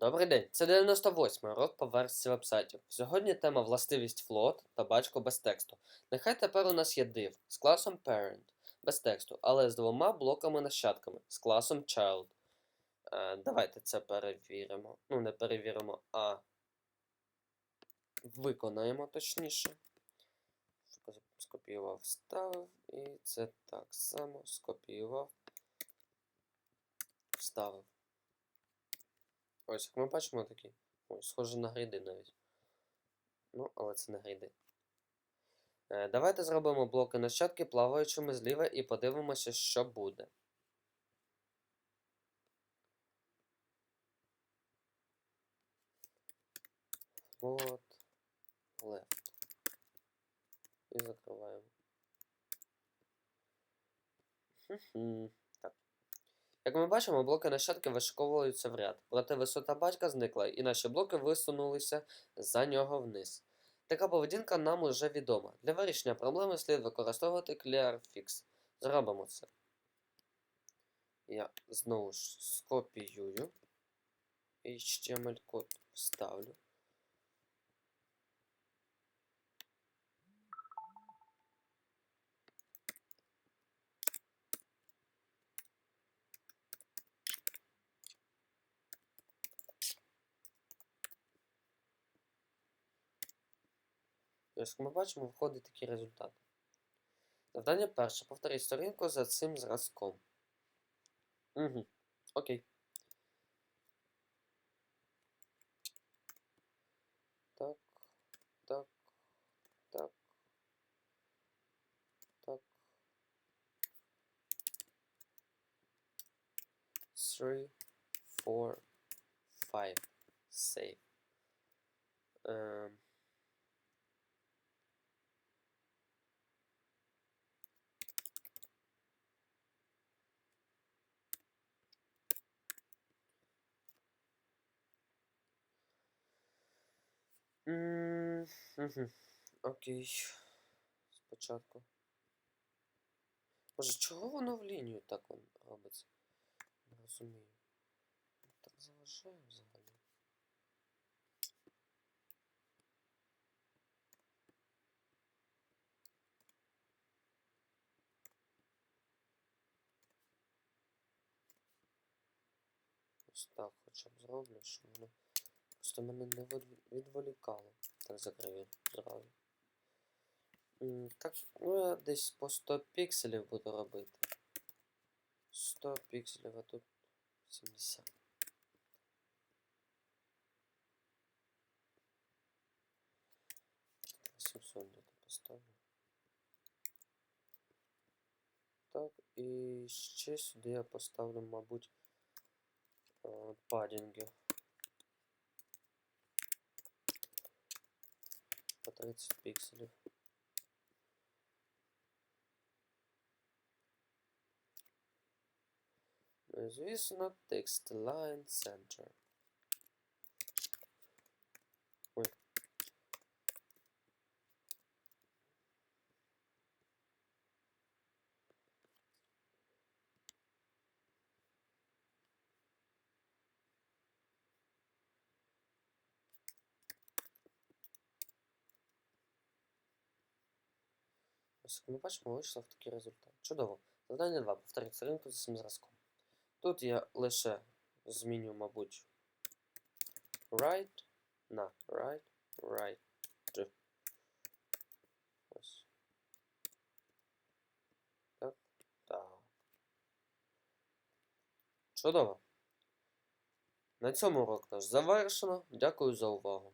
Добрий день, це 98 урок по версії вебсайтів. Сьогодні тема властивість float та бачку без тексту. Нехай тепер у нас є div з класом parent без тексту, але з двома блоками нащадками з класом child. Е, давайте це перевіримо. Ну, не перевіримо, а виконаємо точніше. Скопіював, вставив, і це так само скопіював, вставив. Ось, як ми бачимо такі. Ой, схоже на гриди навіть. Ну, але це не гриди. Е, давайте зробимо блоки нащадки плаваючими зліва і подивимося, що буде. Float left. І закриваємо. Хм-хм. Як ми бачимо, блоки нащадки вишиковуються в ряд, проте висота батька зникла, і наші блоки висунулися за нього вниз. Така поведінка нам уже відома. Для вирішення проблеми слід використовувати ClearFix. Зробимо це. Я знову ж скопіюю. HTML-код вставлю. Ось, як ми бачимо, виходить такий результат. Завдання перше. Повторіть сторінку за цим зразком. Угу. Окей. Так. Так. Так. Так. Three, four, five. Save. Ем. М, мгм. Окей. Спочатку. Боже, чого воно в лінію так он робиться? Не розумію. Так заважає взагалі. Ось так хоча б зроблю, щоб воно просто мене не від- відволікало. Так закрию зразу. М, Так, ну я десь по 100 пікселів буду робити. 100 пікселів, а тут 70. Семьсот где-то поставлю. Так, і ще сюди я поставлю, мабуть, е, падінги. По 30 пікселів. Ну і звісно, text line center. Ось, ми бачимо, вийшло в такий результат. Чудово. Завдання 2. Повторіть сторінку за цим зразком. Тут я лише зміню, мабуть, right на right, right. Ось. Так, так. Чудово. На цьому урок наш завершено. Дякую за увагу.